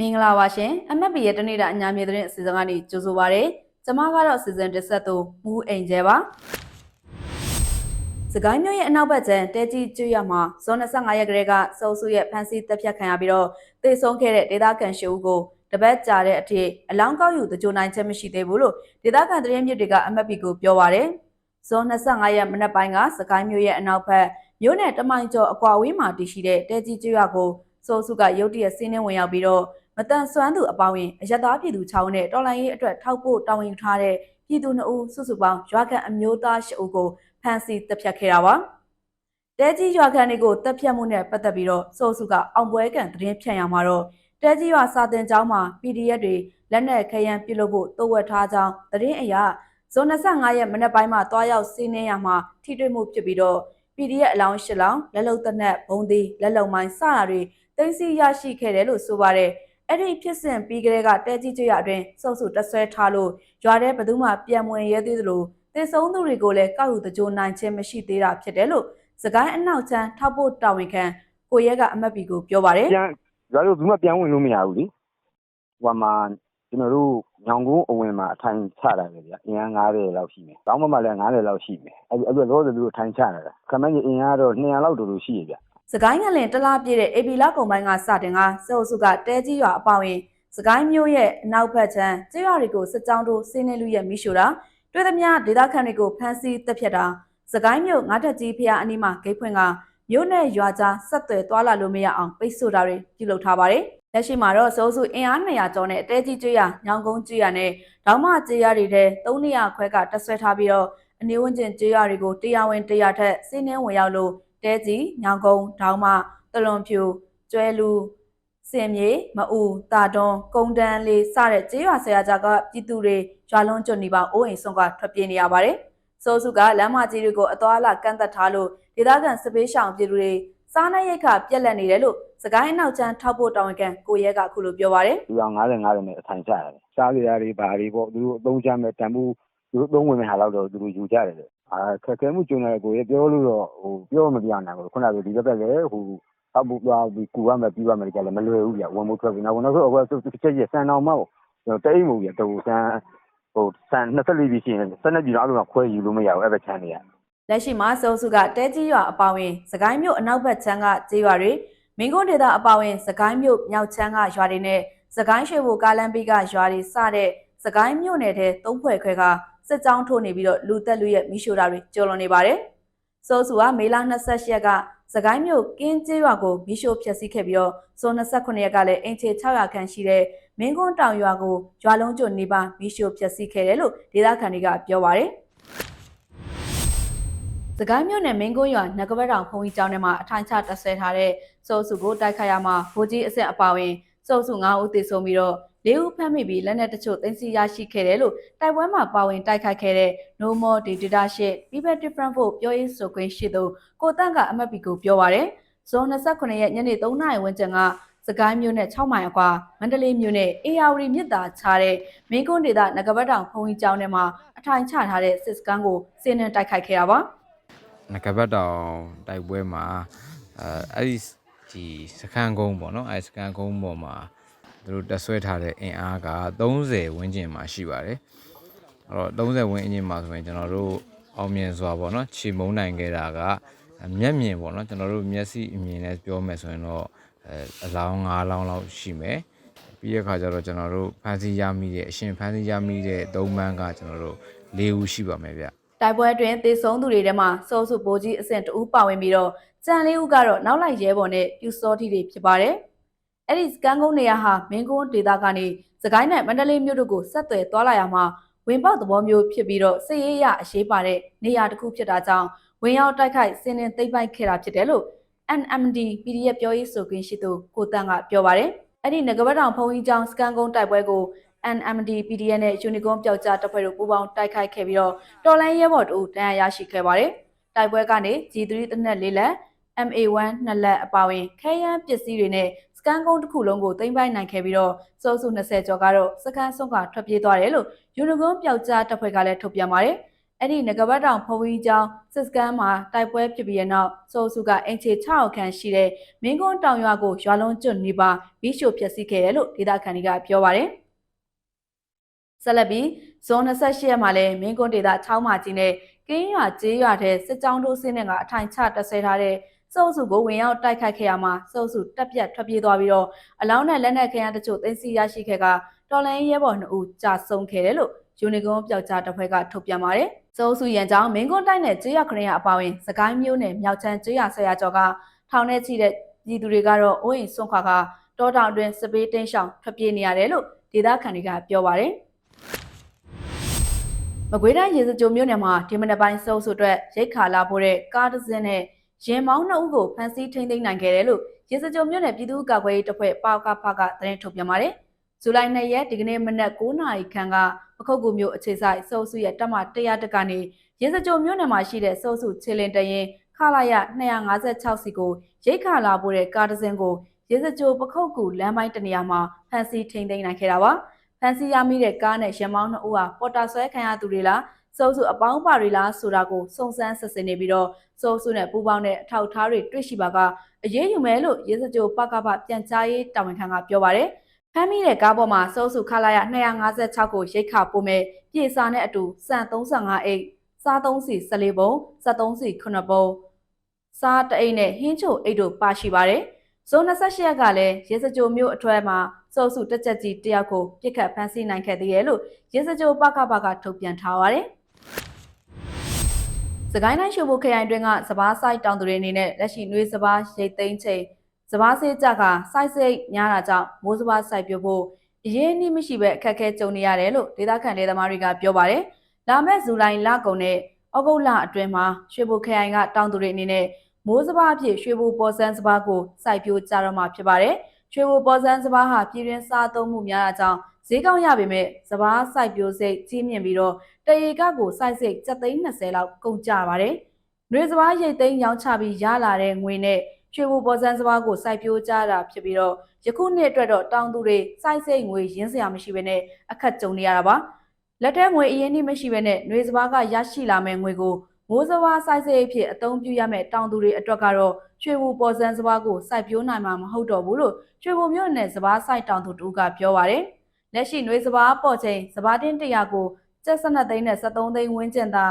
မင်္ဂလာပါရှင် MFP ရဲ့တနေ့တာအညာမြေသတင်းအစီအစဉ်ကနေကြိုဆိုပါရစေ။ကျွန်မကတော့အစီအစဉ်တစ်ဆက်သူမူအိမ်ကျဲပါ။စကိုင်းမြို့ရဲ့အနောက်ဘက်ကျန်တဲကြီးကျွရမှာဇွန်25ရက်ကလေးကစုံစုရဲ့ဖမ်းဆီးတပ်ဖြတ်ခံရပြီးတော့တေဆုံးခဲ့တဲ့ဒေသခံရှစ်ဦးကိုတပတ်ကြာတဲ့အထိအလောင်းကောက်ယူတကြိုနိုင်ချက်မရှိသေးဘူးလို့ဒေသခံသတင်းမြစ်တွေက MFP ကိုပြောပါရယ်။ဇွန်25ရက်မနက်ပိုင်းကစကိုင်းမြို့ရဲ့အနောက်ဘက်မြို့နယ်တမိုင်ကျော်အကွာဝေးမှာတည်ရှိတဲ့တဲကြီးကျွရကိုစုံစုကရုတ်တရက်စီးနှင်းဝင်ရောက်ပြီးတော့ မတန်ဆွမ်းသူအပေါင်းရင်အယက်သားပြည်သူ6ဦးနဲ့တော်လိုင်းရေးအတွက်ထောက်ပို့တောင်းယူထားတဲ့ပြည်သူ2ဦးစုစုပေါင်းရွာခံအမျိုးသား10ဦးကိုဖမ်းဆီးတပ်ဖြတ်ခဲ့တာပါတဲကြီးရွာခံတွေကိုတပ်ဖြတ်မှုနဲ့ပတ်သက်ပြီးတော့စိုးစုကအောင်ပွဲကန်သတင်းဖြန့်ရမှာတော့တဲကြီးရွာစာတင်ကျောင်းမှာ PDF တွေလက်နက်ခရမ်းပြုလုပ်ဖို့တိုးဝက်ထားကြောင်းသတင်းအရဇွန်25ရက်မနက်ပိုင်းမှာတွားရောက်စီးနှင်းရမှာထိတွေ့မှုဖြစ်ပြီးတော့ PDF အလောင်း၈လောင်းလက်လုံသက်နက်ဘုံသေးလက်လုံမိုင်းစတာတွေတင်စီရရှိခဲ့တယ်လို့ဆိုပါတယ် အဲ့ဒီဖြစ်စဉ်ပြီးကလေးကတဲကြီးကျွရအတွင်းစုပ်စုတက်ဆွဲထားလို့ရွာထဲဘယ်သူမှပြန်မဝင်ရဲသေးသလိုတေဆုံးသူတွေကိုလည်းကောက်ယူတကြိုနိုင်ခြင်းမရှိသေးတာဖြစ်တယ်လို့စကိုင်းအနောက်ချမ်းထောက်ဖို့တာဝန်ခံကိုရဲကအမတ်ပီကိုပြောပါတယ်ပြန်ရွာတို့ဘူးမှပြန်ဝင်လို့မရဘူးလေဟိုမှာကျွန်တော်တို့ညောင်ကုန်းအဝင်မှာအထိုင်ချတာလေဗျာအင်အား90လောက်ရှိမယ်တောင်းမမှာလည်း90လောက်ရှိမယ်အဲ့အဲ့တော့လောဆယ်သူတို့အထိုင်ချတာခမန်းကြီးအင်အားတော့200လောက်တူတူရှိရဗျာ စကိုင်းငလင်တလားပြည့်တဲ့အေပီလာကုံပိုင်းကစတင်ကစေအုပ်စုကတဲကြီးရွာအပေါင်ရင်စကိုင်းမျိုးရဲ့အနောက်ဘက်ချမ်းကျေးရွာတွေကိုစစ်ကြောင်းတို့စင်းနေလူရဲ့မိရှို့တာတွေ့သမျှဒေသခံတွေကိုဖမ်းဆီးတပ်ဖြတ်တာစကိုင်းမျိုးငါးထက်ကြီးဖျားအနီးမှာဂိတ်ဖွင့်ကမြို့နယ်ရွာကြားဆက်သွယ်သွားလာလို့မရအောင်ပိတ်ဆို့တာတွေပြုလုပ်ထားပါတယ်လက်ရှိမှာတော့စိုးစုအင်အား200ကျော်နဲ့တဲကြီးကျွရညောင်ကုန်းကျွရနဲ့ဒေါင်းမကျွရတွေထဲ300ခွဲကတက်ဆွဲထားပြီးတော့အနည်းဝန်းကျင်ကျွရတွေကိုတရားဝင်တရားထက်စင်းနှင်းဝင်ရောက်လို့ တဲကြီးညောင်ကုန်းဒေါင်းမတလွန်ဖြူကျွဲလူစင်မြေမအူတာတွန်းကုန်းတန်းလေးစတဲ့ကျေးရွာဆရာကြားကပြည်သူတွေရွာလုံးကျွတ်နေပါအိုးအိမ်ဆုံးကထွက်ပြေးနေရပါတယ်။စိုးစုကလမ်းမကြီးတွေကိုအသွားအလာကန့်သက်ထားလို့ဒေသခံစပေးရှောင်ပြည်သူတွေစားနပ်ရိက္ခပြက်လက်နေတယ်လို့စကိုင်းအနောက်ချမ်းထောက်ဖို့တောင်းဝန်ခံကိုရဲကအခုလိုပြောပါတယ်ဒီကောင်90 90နဲ့အထိုင်ချရတယ်စားကြရတွေဘာတွေပေါ့သူတို့အသုံးချမဲ့တန်ဖိုးသူတို့အသုံးဝင်မဲ့ဟာလောက်တော့သူတို့ယူကြတယ်လေ အာခက်ခဲမှုကျုံတဲ့ကိုရပြောလို့တော့ဟိုပြောမပြနိုင်ဘူးခုနကဒီဘက်ကလည်းဟိုအောက်ဘူသွားပြီးကူရမယ်ပြီးရမယ်ကြလည်းမလွယ်ဘူးပြဝင်မို့ထွက်ပြီးနောက်နောက်ဆုံးအခုချက်ချက်ဆန်တော်မောက်ကျွန်တော်တိတ်မှုပြတူဆန်ဟိုဆန်24ပြီးရှိရင်စနေပြည်တော်အဲ့လိုခွဲယူလို့မရဘူးအဲ့ဘက်ချမ်းနေရလက်ရှိမှာစိုးစုကတဲကြီးရွာအပေါင်ဝင်စကိုင်းမြို့အနောက်ဘက်ချမ်းကကျေးရွာတွေမင်းကုန်းဒေသအပေါင်ဝင်စကိုင်းမြို့မြောက်ချမ်းကရွာတွေနဲ့စကိုင်းရွှေဘိုကားလမ်းဘေးကရွာတွေစတဲ့စကိုင်းမြို့နယ်ထဲသုံးဖွဲ့ခွဲက စစ်ကြောင်းထိုးနေပြီးတော့လူသက်လူရဲ့မိရှို့တာတွေကျော်လွန်နေပါတယ်။စိုးစုကမေလ28ရက်ကစကိုင်းမြို့ကင်းကျေးရွာကိုမိရှို့ဖျက်ဆီးခဲ့ပြီးတော့ဇွန်29ရက်ကလည်းအင်ချေ600ခန့်ရှိတဲ့မင်းကွန်းတောင်ရွာကိုရွာလုံးကျွနေပါမိရှို့ဖျက်ဆီးခဲ့တယ်လို့ဒေသခံတွေကပြောပါတယ်။စကိုင်းမြို့နယ်မင်းကွန်းရွာနဂဘက်တောင်ဖုန်ကြီးကျောင်းထဲမှာအထိုင်ချတပ်ဆဲထားတဲ့စိုးစုကိုတိုက်ခိုက်ရမှာဗိုလ်ကြီးအဆင့်အပါဝင် စိုးစု9ဦးသေဆုံးပြီးတော့လေးဦးဖမ်းမိပြီးလက်နက်တချို့သိမ်းဆည်းရရှိခဲ့တယ်လို့တိုက်ပွဲမှာပါဝင်တိုက်ခိုက်ခဲ့တဲ့ No More Data Sheet People Different ဖို့ပြောရေးဆိုခွင့်ရှိသူကိုတန့်ကအမတ်ပီကိုပြောပါရယ်ဇွန်29ရက်ညနေ3နာရီဝန်းကျင်ကစကိုင်းမြို့နဲ့6မိုင်အကွာမန္တလေးမြို့နဲ့အေယာဝတီမြစ်သာခြားတဲ့မင်းကွန်းဒေသငကပတ်တောင်ဖုန်ကြီးကျောင်းထဲမှာအထိုင်ချထားတဲ့စစ်စကန်ကိုစင်းနဲ့တိုက်ခိုက်ခဲ့တာပါငကဘတ်တောင်တိုက်ပွဲမှာအဲအဲ့ဒီ ဒီစခန်းကုန်းပေါ့နော်အဲ့ဒီစခန်းကုန်းပေါ်မှာသူတို့တက်ဆွဲထားတဲ့အင်အားက30ဝန်းကျင်မှာရှိပါတယ်အဲ့တော့30ဝန်းကျင်မှာဆိုရင်ကျွန်တော်တို့အောင်မြင်စွာပေါ့နော်ခြေမုံနိုင်ခဲ့တာကမျက်မြင်ပေါ့နော်ကျွန်တော်တို့မျက်စိအမြင်နဲ့ပြောမယ်ဆိုရင်တော့အဲအလောင်း9လောင်းလောက်ရှိမယ်ပြီးတဲ့အခါကျတော့ကျွန်တော်တို့ဖန်စီရမိတဲ့အရှင်ဖန်စီရမိတဲ့သုံးပန်းကကျွန်တော်တို့၄ဦးရှိပါမယ်ဗျ တိုက်ပွဲအတွင်းသေဆုံးသူတွေထဲမှာစိုးစုဘိုးကြီးအဆင့်တဦးပါဝင်ပြီးတော့ကြံလေးဦးကတော့နောက်လိုက်ရဲဘော်နဲ့ပြူစောတိတွေဖြစ်ပါတယ်။အဲ့ဒီစကန်ကုန်းနေရာဟာမင်းကုန်းဒေသကနေစကိုင်းနဲ့မန္တလေးမြို့တို့ကိုဆက်သွယ်သွားလာရမှာဝင်ပေါက်သဘောမျိုးဖြစ်ပြီးတော့စစ်ရေးရအရေးပါတဲ့နေရာတစ်ခုဖြစ်တာကြောင့်ဝင်ရောက်တိုက်ခိုက်စင်းနှင်းသိမ့်ပိုက်ခဲ့တာဖြစ်တယ်လို့ NMD PDF ပြောရေးဆိုခွင့်ရှိသူကိုတန်းကပြောပါတယ်။အဲ့ဒီငကပတ်တောင်ဖုံကြီးကျောင်းစကန်ကုန်းတိုက်ပွဲကို NMD PDF နဲ့ Unicorn ပျောက်ကြားတပ်ဖွဲ့တို့ပူးပေါင်းတိုက်ခိုက်ခဲ့ပြီးတော့တော်လိုင်းရဲဘော်တို့တန်းရရရှိခဲ့ပါတယ်။တိုက်ပွဲကနေ G3 တနက်လေးလက် MA1 နှစ်လက်အပါအဝင်ခဲယမ်းပစ္စည်းတွေနဲ့စကန်ကုန်းတစ်ခုလုံးကိုသိမ်းပိုက်နိုင်ခဲ့ပြီးတော့စိုးစု20ကျော်ကတော့စကန်ဆုံးကထွက်ပြေးသွားတယ်လို့ Unicorn ပျောက်ကြားတပ်ဖွဲ့ကလည်းထုတ်ပြန်ပါတယ်အဲ့ဒီငကပတ်တောင်ဖုံကြီးကျောင်းစစ်စကန်မှာတိုက်ပွဲဖြစ်ပြီးတဲ့နောက်စိုးစုကအင်ချေ6ခန့်ရှိတဲ့မင်းကွန်းတောင်ရွာကိုရွာလုံးကျွတ်နေပါမီးရှို့ဖျက်ဆီးခဲ့တယ်လို့ဒေသခံတွေကပြောပါတယ် ဆက်လက်ပြီးဇွန်28ရက်မှာလည်းမင်းကွန်းဒေသ6မှာကြီးနဲ့ကင်းရွာကျေးရွာထဲစစ်ကြောင်းထိုးစင်းတဲ့ကအထိုင်ချတက်ဆဲထားတဲ့စုပ်စုကိုဝင်ရောက်တိုက်ခိုက်ခဲ့ရမှာစုပ်စုတက်ပြတ်ထွက်ပြေးသွားပြီးတော့အလောင်းနဲ့လက်နက်ခဲယမ်းတချို့သိမ်းဆည်းရရှိခဲ့ကတော်လိုင်းရဲဘော်2ဦးကြာဆုံးခဲ့တယ်လို့ယူနီကွန်ပျောက်ကြားတပ်ဖွဲ့ကထုတ်ပြန်ပါတယ်။စုပ်စုရန်ကြောင့်မင်းကွန်းတိုက်နဲ့ကျေးရွာခရရအပါဝင်စကိုင်းမျိုးနယ်မြောက်ချမ်းကျေးရွာဆရာကျော်ကထောင်ထဲချိတဲ့ပြည်သူတွေကတော့အိုးအိမ်ဆွန့်ခွာကတောတောင်အတွင်းစပေးတင်းရှောင်ထွက်ပြေးနေရတယ်လို့ဒေသခံတွေကပြောပါတယ်။ မကွေးတိုင်းရေစကြိုမြို့နယ်မှာဒီမနက်ပိုင်းစုပ်စုအတွက်ရိတ်ခါလာဖို့တဲ့ကားတစ်စင်းနဲ့ရင်မောင်းနှစ်ဦးကိုဖမ်းဆီးထိန်းသိမ်းနိုင်ခဲ့တယ်လို့ရေစကြိုမြို့နယ်ပြည်သူ့ကာကွယ်ရေးတပ်ဖွဲ့ပေါကဖကသတင်းထုတ်ပြန်ပါတယ်။ဇူလိုင်2ရက်ဒီကနေ့မနက်9:00နာရီခန့်ကပခုတ်ကူမြို့အခြေဆိုင်စုပ်စုရဲ့တပ်မ100တကနေရေစကြိုမြို့နယ်မှာရှိတဲ့စုပ်စုခြေလင်တရင်ခလာရ256စီကိုရိတ်ခါလာဖို့တဲ့ကားတစ်စင်းကိုရေစကြိုပခုတ်ကူလမ်းပိုင်းတနေရာမှာဖမ်းဆီးထိန်းသိမ်းနိုင်ခဲ့တာပါ။ ဖန်စီရမိတဲ့ကားနဲ့ရမောင်းနှစ်ဦးဟာပေါ်တာဆွဲခံရသူတွေလားစုပ်စုအပေါင်းပါတွေလားဆိုတာကိုစုံစမ်းစစ်ဆေးနေပြီးတော့စုပ်စုနဲ့ပူးပေါင်းတဲ့အထောက်အထားတွေတွေ့ရှိပါကအရေးယူမယ်လို့ရေစကြိုပကပပြန်ကြားရေးတာဝန်ခံကပြောပါတယ်။ဖမ်းမိတဲ့ကားပေါ်မှာစုပ်စုခလာရ256ကိုရိတ်ခပို့မဲ့ပြေစာနဲ့အတူစံ35အိတ်စား3စီ14ပုံ73စီ9ပုံစားတအိတ်နဲ့ဟင်းချိုအိတ်တို့ပါရှိပါတယ်။ ဇွန်28ရက်ကလည်းရေစကြိုမြို့အထွဲမှာစုပ်စုတက်ချက်ကြီးတယောက်ကိုပြစ်ခတ်ဖမ်းဆီးနိုင်ခဲ့သေးတယ်လို့ရေစကြိုပကပကထုတ်ပြန်ထားပါတယ်။စကိုင်းတိုင်းရှိုးဘုခရိုင်တွင်ကစပားဆိုင်တောင်သူတွေအနေနဲ့လက်ရှိနှွေးစပားရိတ်သိမ်းချိန်စပားစေးကြကစိုက်စိတ်များတာကြောင့်မိုးစပားစိုက်ပြဖို့အရေးနှီးမရှိပဲအခက်အခဲကြုံနေရတယ်လို့ဒေသခံဒေသမားတွေကပြောပါတယ်။လာမယ့်ဇူလိုင်လကုန်နဲ့ဩဂုတ်လအတွင်းမှာရွှေဘိုခရိုင်ကတောင်သူတွေအနေနဲ့ မိုးစပားအဖြစ်ရွှေဘိုပေါ်စန်းစပားကိုစိုက်ပျိုးကြတော့မှာဖြစ်ပါတယ်။ရွှေဘိုပေါ်စန်းစပားဟာပြည်တွင်းစားသုံးမှုများတာကြောင့်ဈေးကောင်းရပေမဲ့စပားစိုက်ပျိုးစိတ်ကြီးမြင့်ပြီးတော့တရေကကိုစိုက်စိတ်730လောက်ကုန်ကြပါတယ်။နှွေစပားရိတ်သိမ်းရောင်းချပြီးရလာတဲ့ငွေနဲ့ရွှေဘိုပေါ်စန်းစပားကိုစိုက်ပျိုးကြတာဖြစ်ပြီးတော့ယခုနှစ်အတွက်တော့တောင်သူတွေစိုက်စိတ်ငွေရင်းစရာမရှိဘဲနဲ့အခက်ကြုံနေရတာပါ။လက်ထဲငွေအရင်နှိမရှိဘဲနဲ့နှွေစပားကရရှိလာမဲ့ငွေကို မိုးစဘာစိုက်စိတ်အဖြစ်အသုံးပြုရမယ့်တောင်သူတွေအတွက်ကတော့ရွှေဘူပေါ်စံစဘာကိုစိုက်ပျိုးနိုင်မှာမဟုတ်တော့ဘူးလို့ရွှေဘူမြို့နယ်စဘာစိုက်တောင်သူတူကပြောပါတယ်။လက်ရှိနှွေစဘာပေါ်ချိန်စဘာတင်း100ကိုကျပ်12သိန်းနဲ့73သိန်းဝန်းကျင်သာ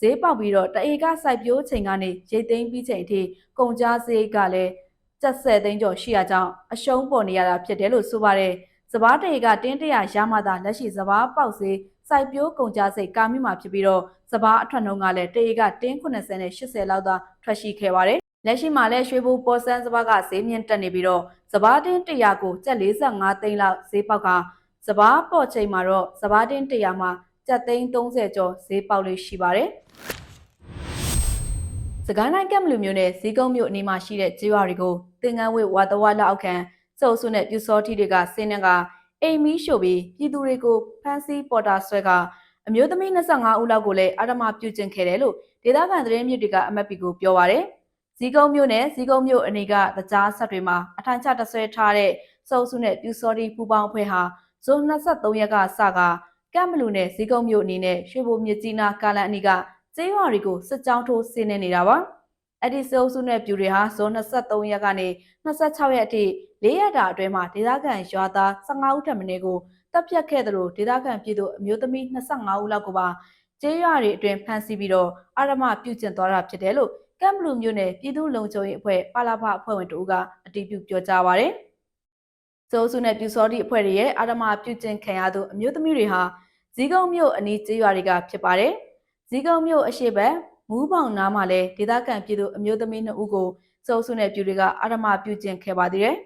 ဈေးပေါက်ပြီးတော့တအေကစိုက်ပျိုးချိန်ကနေရိတ်သိမ်းပြီးချိန်အထိကုန်ကြဈေးကလည်းကျပ်10သိန်းကျော်ရှိရကြောင်းအရှုံးပေါ်နေရတာဖြစ်တယ်လို့ဆိုပါတယ်။စဘာတအေကတင်း100ရမှသာလက်ရှိစဘာပေါက်ဈေး စိုက်ပျိုးကုန်ကြစိတ်ကာမိမှာဖြစ်ပြီးတော့စပားအထွက်နှုန်းကလည်းတရေကတင်း80နဲ့80လောက်သာထွက်ရှိခဲ့ပါတယ်။လက်ရှိမှာလည်းရွှေဘူပေါ်စန်းစပားကဈေးမြင့်တက်နေပြီးတော့စပားတင်း100ကိုကျပ်45သိန်းလောက်ဈေးပေါက်ကစပားပေါ်ချိန်မှာတော့စပားတင်း100မှာကျပ်သိန်း30ကျော်ဈေးပေါက်လေးရှိပါတယ်။စကိုင်းတိုင်းကမ်ဘလူမျိုးနဲ့ဇီးကုန်းမြို့အနီးမှာရှိတဲ့ကျေးရွာတွေကိုတင်ငန်းဝေဝါတဝါလက်အောက်ခံစုပ်စုနဲ့ပြူစောထီတွေကဆင်းနှက အိမ်မီးရှို့ပြီးပြည်သူတွေကိုဖမ်းဆီးပေါ်တာဆွဲကအမျိုးသမီး25ဦးလောက်ကိုလည်းအာရမပြုကျင့်ခဲ့တယ်လို့ဒေသခံသတင်းမြစ်တွေကအမတ်ပီကိုပြောပါရယ်ဇီကုံမြို့နယ်ဇီကုံမြို့အနီးကတကြားဆက်တွေမှာအထိုင်ချတဆွဲထားတဲ့စုပ်စုနဲ့ပြူစောတီပူပေါင်းအဖွဲ့ဟာဇွန်23ရက်ကစကကမ်ဘလူနဲ့ဇီကုံမြို့အနေနဲ့ရွှေဘိုမြစ်ကြီးနားကာလန်အနီးကကျေးရွာတွေကိုစစ်ကြောင်းထိုးဆင်းနေနေတာပါ အဲ့ဒီစုပ်စုနဲ့ပြူတွေဟာဇွန်23ရက်ကနေ26ရက်အထိ၄ရက်တာအတွင်းမှာဒေသခံရွာသား15ဦးထပ်မင်းကိုတပ်ဖြတ်ခဲ့သလိုဒေသခံပြည်သူအမျိုးသမီး25ဦးလောက်ကိုပါကျေးရွာတွေအတွင်းဖမ်းဆီးပြီးတော့အာရမပြုကျင့်သွားတာဖြစ်တယ်လို့ကမ်ဘလူမြို့နယ်ပြည်သူ့လုံခြုံရေးအဖွဲ့ပါလာဖအဖွဲ့ဝင်တို့ကအတည်ပြုပြောကြားပါရယ်။စိုးစုနဲ့ပြူစောတိအဖွဲ့တွေရဲ့အာရမပြုကျင့်ခံရသူအမျိုးသမီးတွေဟာဇီးကုန်းမြို့အနီးကျေးရွာတွေကဖြစ်ပါတယ်။ဇီးကုန်းမြို့အရှိဘက် မူးပေါင်နားမှာလည်းဒေသခံပြည်သူအမျိုးသမီး2ဦးကိုစိုးစုနဲ့ပြူတွေကအာရမပြုကျင့်ခဲ့ပါသေးတယ်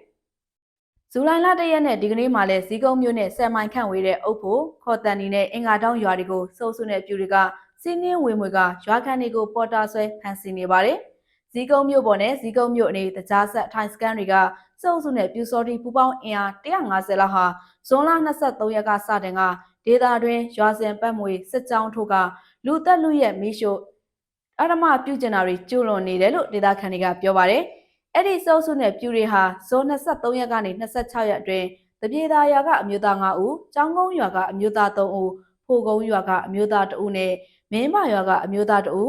။ဇူလိုင်လတရက်နဲ့ဒီကနေ့မှလည်းဇီးကုန်းမြို့နဲ့ဆယ်မိုင်ခန့်ဝေတဲ့အုပ်ဖို့ခေါ်တန်နီနဲ့အင်္ဂါတောင်းရွာတွေကိုစိုးစုနဲ့ပြူတွေကစီးနှင်းဝင်မွေကရွာခံတွေကိုပေါ်တာဆွဲဖမ်းဆီးနေပါတယ်။ဇီးကုန်းမြို့ပေါ်နဲ့ဇီးကုန်းမြို့အနေတကြားဆက်ထိုင်စကန်တွေကစုပ်စုနဲ့ပြူစော်တီပူပေါင်းအင်အား150လောက်ဟာဇွန်လ23ရက်ကစတင်ကဒေသတွင်းရွာစဉ်ပတ်မွေစစ်ကြောင်းထိုးကလူသက်လူရဲ့မီးရှို့ အရမပြုကျင်တာတွေကျူးလွန်နေတယ်လို့ဒေသခံတွေကပြောပါတယ်။အဲ့ဒီစုပ်စုနဲ့ပြူတွေဟာဇွန်23ရက်ကနေ26ရက်အတွင်းတပြေသာရွာကအမျိုးသား9ဦး၊ကျောင်းကုန်းရွာကအမျိုးသား3ဦး၊ဖိုကုန်းရွာကအမျိုးသား2ဦးနဲ့မင်းမရွာကအမျိုးသားတအူ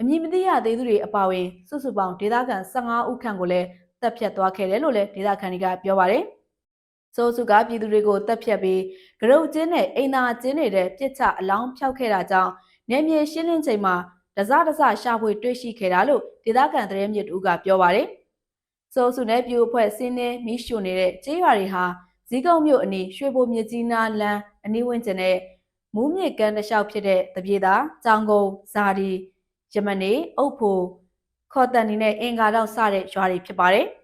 အမည်မသိရသေးသူတွေအပါအဝင်စုစုပေါင်းဒေသခံ15ဦးခန့်ကိုလည်းတပ်ဖြတ်သွားခဲ့တယ်လို့လည်းဒေသခံတွေကပြောပါတယ်။စိုးစုကပြည်သူတွေကိုတပ်ဖြတ်ပြီးဂရုတ်ကျင်းနဲ့အိမ်သာကျင်းနေတဲ့ပြစ်ချအလောင်းဖျောက်ခဲ့တာကြောင့်နေမြေရှင်းလင်းချိန်မှာ ဒဇဒဇရှာဖွေတွေ့ရှိခဲ့တာလို့ဒေသခံသတင်းမြစ်တူကပြောပါတယ်။စိုးစုနဲ့ပြူအဖွဲ့စင်းနေမီးရှို့နေတဲ့ကျေးရွာတွေဟာဇီးကုန်းမြို့အနီးရွှေဘိုမြစ်ကြီးနားလမ်းအနီးဝန်းကျင်နဲ့မူးမြစ်ကမ်းတစ်လျှောက်ဖြစ်တဲ့တပြေသာ၊ကြောင်ကုန်း၊ဇာဒီယမနေအုတ်ဖိုခေါ်တန်နီနဲ့အင်္ဂါတော့စတဲ့ရွာတွေဖြစ်ပါတယ်။